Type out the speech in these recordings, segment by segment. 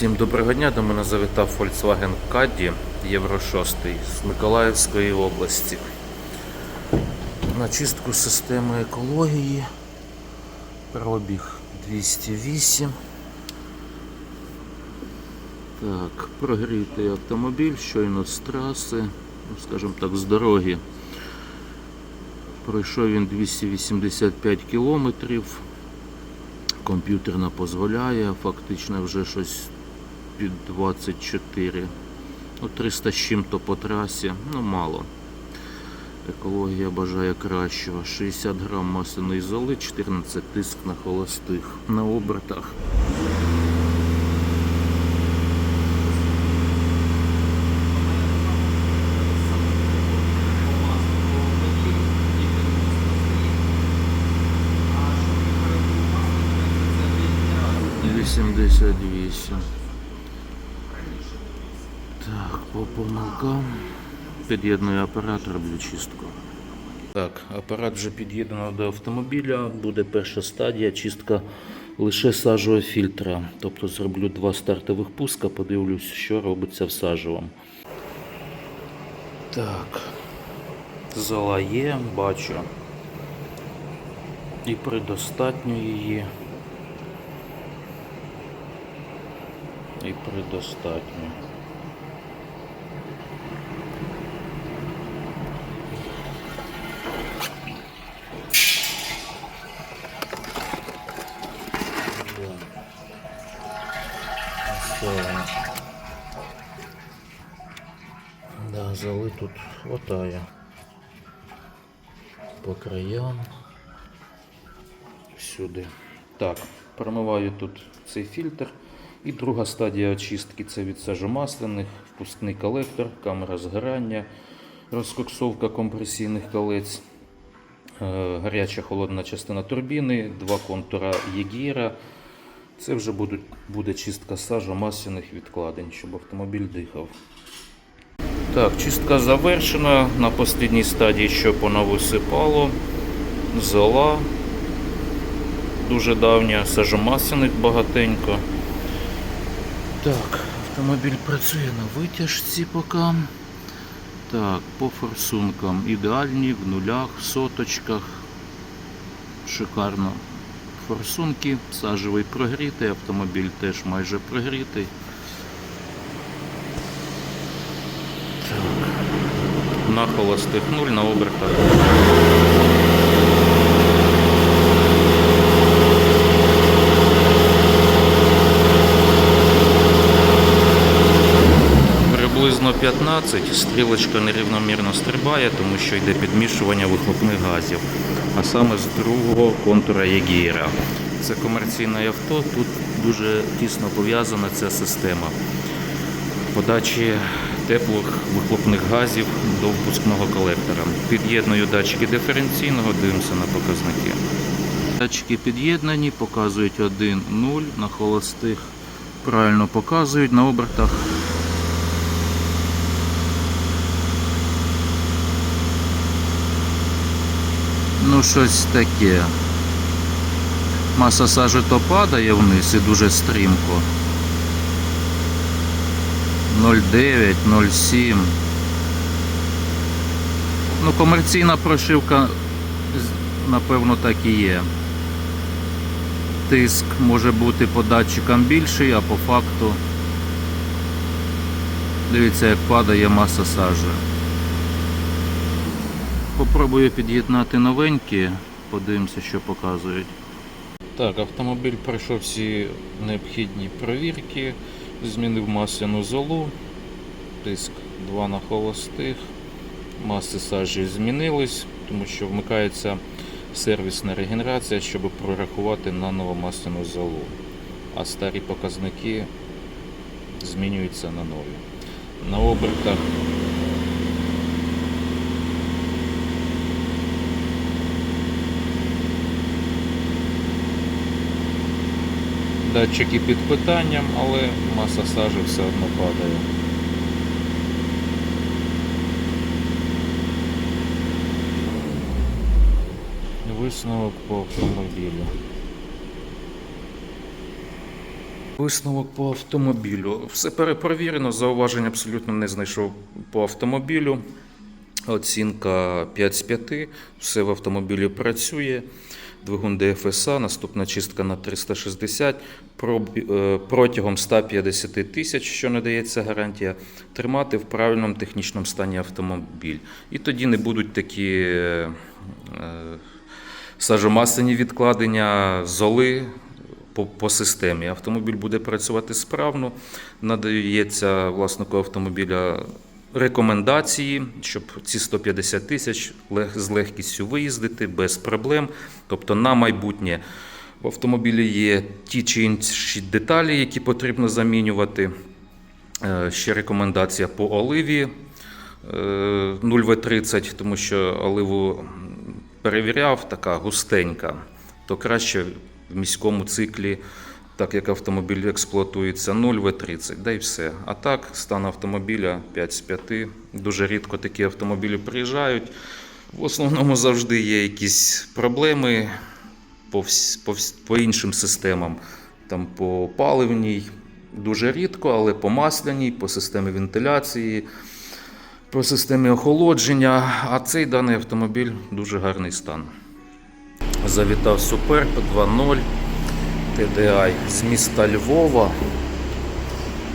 Всім доброго дня. До мене завітав Volkswagen Caddy Євро 6 з Миколаївської області. На чистку системи екології. Пробіг 208. Так, прогрітий автомобіль, щойно з траси, ну, скажімо так, з дороги. Пройшов він 285 кілометрів. Комп'ютерна дозволяє, фактично вже щось 24. Ну, 300 з чим-то по трасі, ну мало. Екологія бажає кращого. 60 грам масляної золи, 14 тиск на холостих на обертах. Вісімдесят вісім. Так, по помилкам. Під'єдную роблю чистку. Так, апарат вже під'єднано до автомобіля. Буде перша стадія, чистка лише сажового фільтра. Тобто зроблю два стартових пуска, подивлюсь, що робиться в сажевому. Так, зола є, бачу. І предостатньо її. І предостатньо. Все. Да, золи тут хватає. По краям. Всюди. Так, промиваю тут цей фільтр. І друга стадія очистки це від сажомасляних, впускний колектор, камера згорання, розкоксовка компресійних колець, е, гаряча холодна частина турбіни, два контура Єгіра. Це вже будуть, буде чистка сажомасляних відкладень, щоб автомобіль дихав. Так, чистка завершена. На останній стадії що понависипало. Зола дуже давня, сажомасляних багатенько. Так, автомобіль працює на витяжці поки. Так, по форсункам ідеальні, в нулях, в соточках. Шикарно. Форсунки, сажевий прогрітий, автомобіль теж майже прогрітий. Так. На холостих нуль, на обертах. Приблизно 15, стрілочка нерівномірно стрибає, тому що йде підмішування вихлопних газів, а саме з другого контура Єгіра. Це комерційне авто, тут дуже тісно пов'язана ця система подачі теплих вихлопних газів до впускного колектора. Під'єдную датчики диференційного, дивимося на показники. Датчики під'єднані, показують 1, 0 на холостих. Правильно показують на обертах Щось таке. Маса сажі то падає вниз і дуже стрімко. 0,9, 0,7. Ну, комерційна прошивка, напевно, так і є. Тиск може бути по датчикам більший, а по факту. Дивіться, як падає маса сажі. Попробую під'єднати новенькі, подивимося, що показують. Так, автомобіль пройшов всі необхідні провірки, змінив масляну золу, тиск 2 на холостих, маси сажі змінились, тому що вмикається сервісна регенерація, щоб прорахувати наново масляну золу. А старі показники змінюються на нові. На обертах Датчики під питанням, але маса сажі все одно падає. Висновок по автомобілю. Висновок по автомобілю. Все перепровірено, зауважень абсолютно не знайшов по автомобілю. Оцінка 5 з 5. Все в автомобілі працює. Двигун ДФСА, наступна чистка на 360. Е, Протягом 150 тисяч, що надається гарантія, тримати в правильному технічному стані автомобіль. І тоді не будуть такі е, е, відкладення, золи по, по системі. Автомобіль буде працювати справно, надається власнику автомобіля рекомендації, щоб ці 150 тисяч з легкістю виїздити без проблем. Тобто на майбутнє в автомобілі є ті чи інші деталі, які потрібно замінювати. Е, Ще рекомендація по оливі е, 0В30, тому що оливу перевіряв, така густенька, то краще в міському циклі, так як автомобіль експлуатується, 0В30, да і все. А так, стан автомобіля 5 з 5. Дуже рідко такі автомобілі приїжджають. В основному завжди є якісь проблеми по, по, по іншим системам. Там по паливній дуже рідко, але по масляній, по системі вентиляції, по системі охолодження. А цей даний автомобіль дуже гарний стан. Завітав Суперб 2.0 TDI з міста Львова.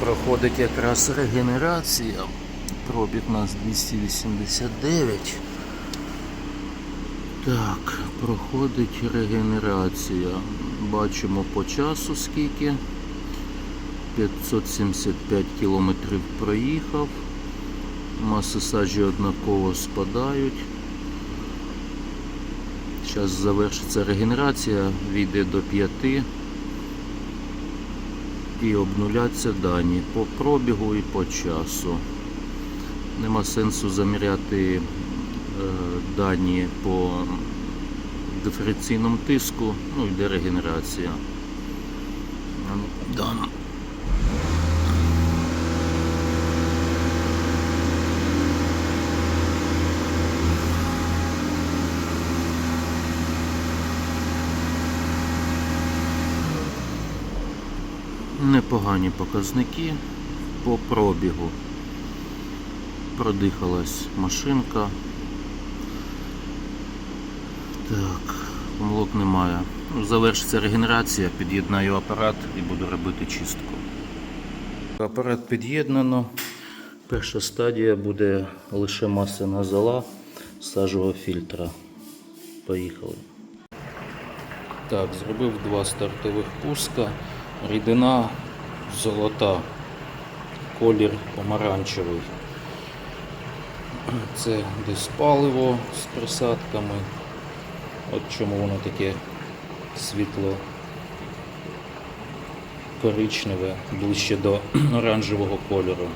Проходить якраз регенерація. Пробіг у нас 289. Так, проходить регенерація. Бачимо по часу скільки. 575 кілометрів проїхав. Маси сажі однаково спадають. Зараз завершиться регенерація, війде до 5 і обнуляться дані по пробігу і по часу. Нема сенсу заміряти е, дані по диференційному тиску, ну йде регенерація. Непогані показники по пробігу. Продихалась машинка. Так, помилок немає. Ну, Завершиться регенерація, під'єднаю апарат і буду робити чистку. Апарат під'єднано. Перша стадія буде лише масляна зола сажового фільтра. Поїхали. Так, зробив два стартових пуска. Рідина золота, колір помаранчевий. Це десь паливо з присадками. От чому воно таке світло коричневе, ближче до оранжевого кольору.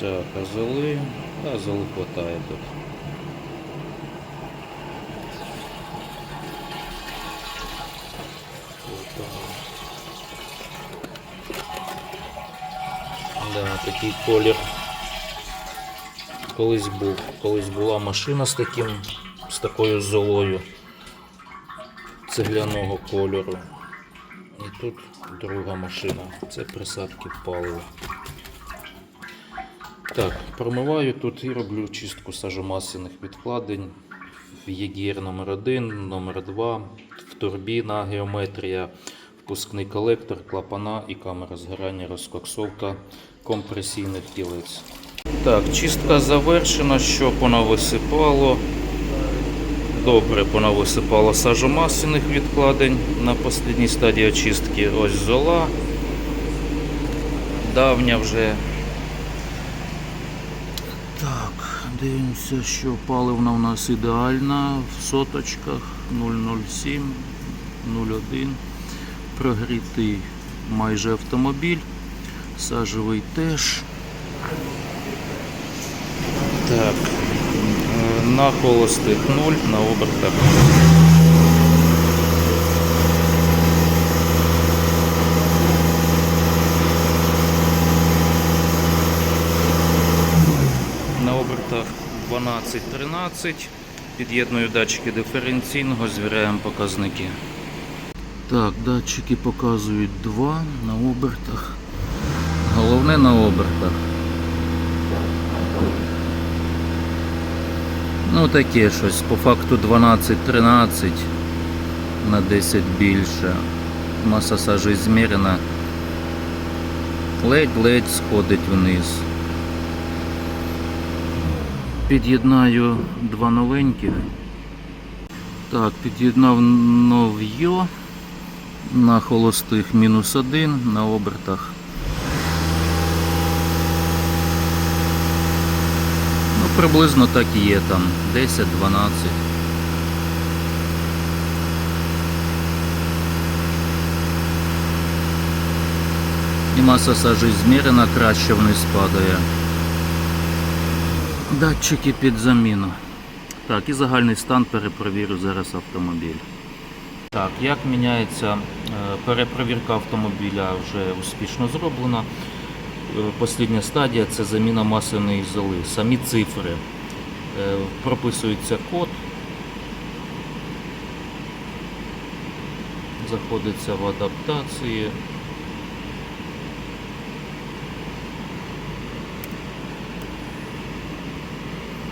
Так, а золи, а хватає тут. Да, такий колір. Колись був, колись була машина з таким, з такою золою цегляного кольору. І тут друга машина. Це присадки палива. Так, промиваю тут і роблю чистку сажомасляних відкладень. В ЄГР номер 1 номер 2 в турбіна, геометрія, впускний колектор, клапана і камера згорання, розкоксовка компресійних кілець. Так, чистка завершена, що понависипало. Добре понависипало сажомасляних відкладень на останній стадії очистки. Ось зола. Давня вже. Так, дивимося, що паливна у нас ідеальна в соточках 0,07, 0,1. Прогрітий майже автомобіль. Сажевий теж. Так. е, На холостих 0, на обертах. На обертах 12-13. Під'єдную датчики диференційного, звіряємо показники. Так, датчики показують два на обертах. Головне на обертах. Ну таке щось, по факту 12-13 на 10 більше. Маса сажі змірена. Ледь-ледь сходить вниз. Під'єднаю два новеньких. Так, під'єднав нов'йо на холостих мінус один на обертах. Ну, приблизно так і є там 10-12. І маса сажі змірена, краще вниз падає. Датчики під заміну. Так, і загальний стан перепровірю зараз автомобіль. Так, як міняється е, перепровірка автомобіля вже успішно зроблена. Е, Послідня стадія це заміна масляної золи. Самі цифри. Е, Прописується код. Заходиться в адаптації.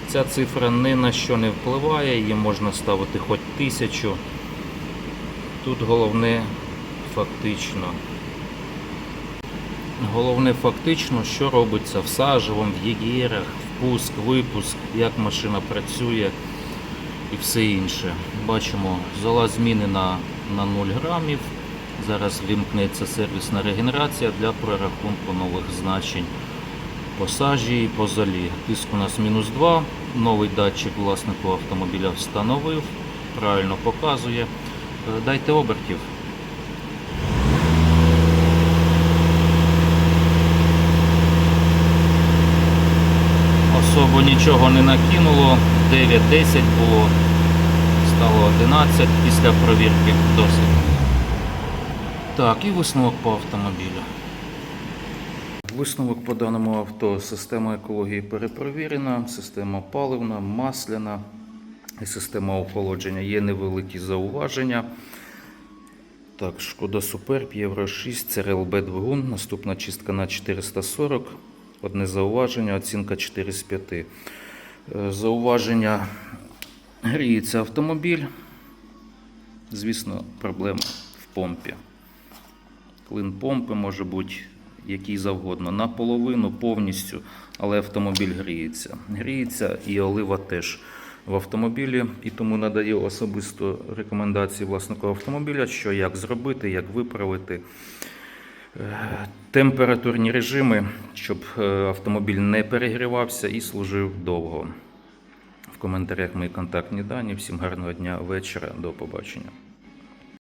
Ця цифра ні на що не впливає, її можна ставити хоч тисячу. Тут головне фактично. Головне фактично, що робиться в сажевом, в єгерах, впуск, випуск, як машина працює і все інше. Бачимо, зола змінена на 0 грамів. Зараз вімкнеться сервісна регенерація для прорахунку нових значень по сажі і по золі. Тиск у нас мінус 2. Новий датчик власнику автомобіля встановив. Правильно показує. Е, Дайте обертів. Особо нічого не накинуло. 9-10 було. Стало 11 після провірки досить. Так, і висновок по автомобілю. Висновок по даному авто. Система екології перепровірена, система паливна, масляна система охолодження. Є невеликі зауваження. Так, шкода Суперб, Євро 6, ЦРЛБ двигун. Наступна чистка на 440. Одне зауваження, оцінка 4 з 5. Е, Зауваження гріється автомобіль. Звісно, проблема в помпі. Клин помпи може бути який завгодно. Наполовину повністю, але автомобіль гріється. Гріється і олива теж в автомобілі, і тому надаю особисто рекомендації власнику автомобіля, що як зробити, як виправити. Е, Температурні режими, щоб е, автомобіль не перегрівався і служив довго. В коментарях мої контактні дані. Всім гарного дня, вечора, до побачення.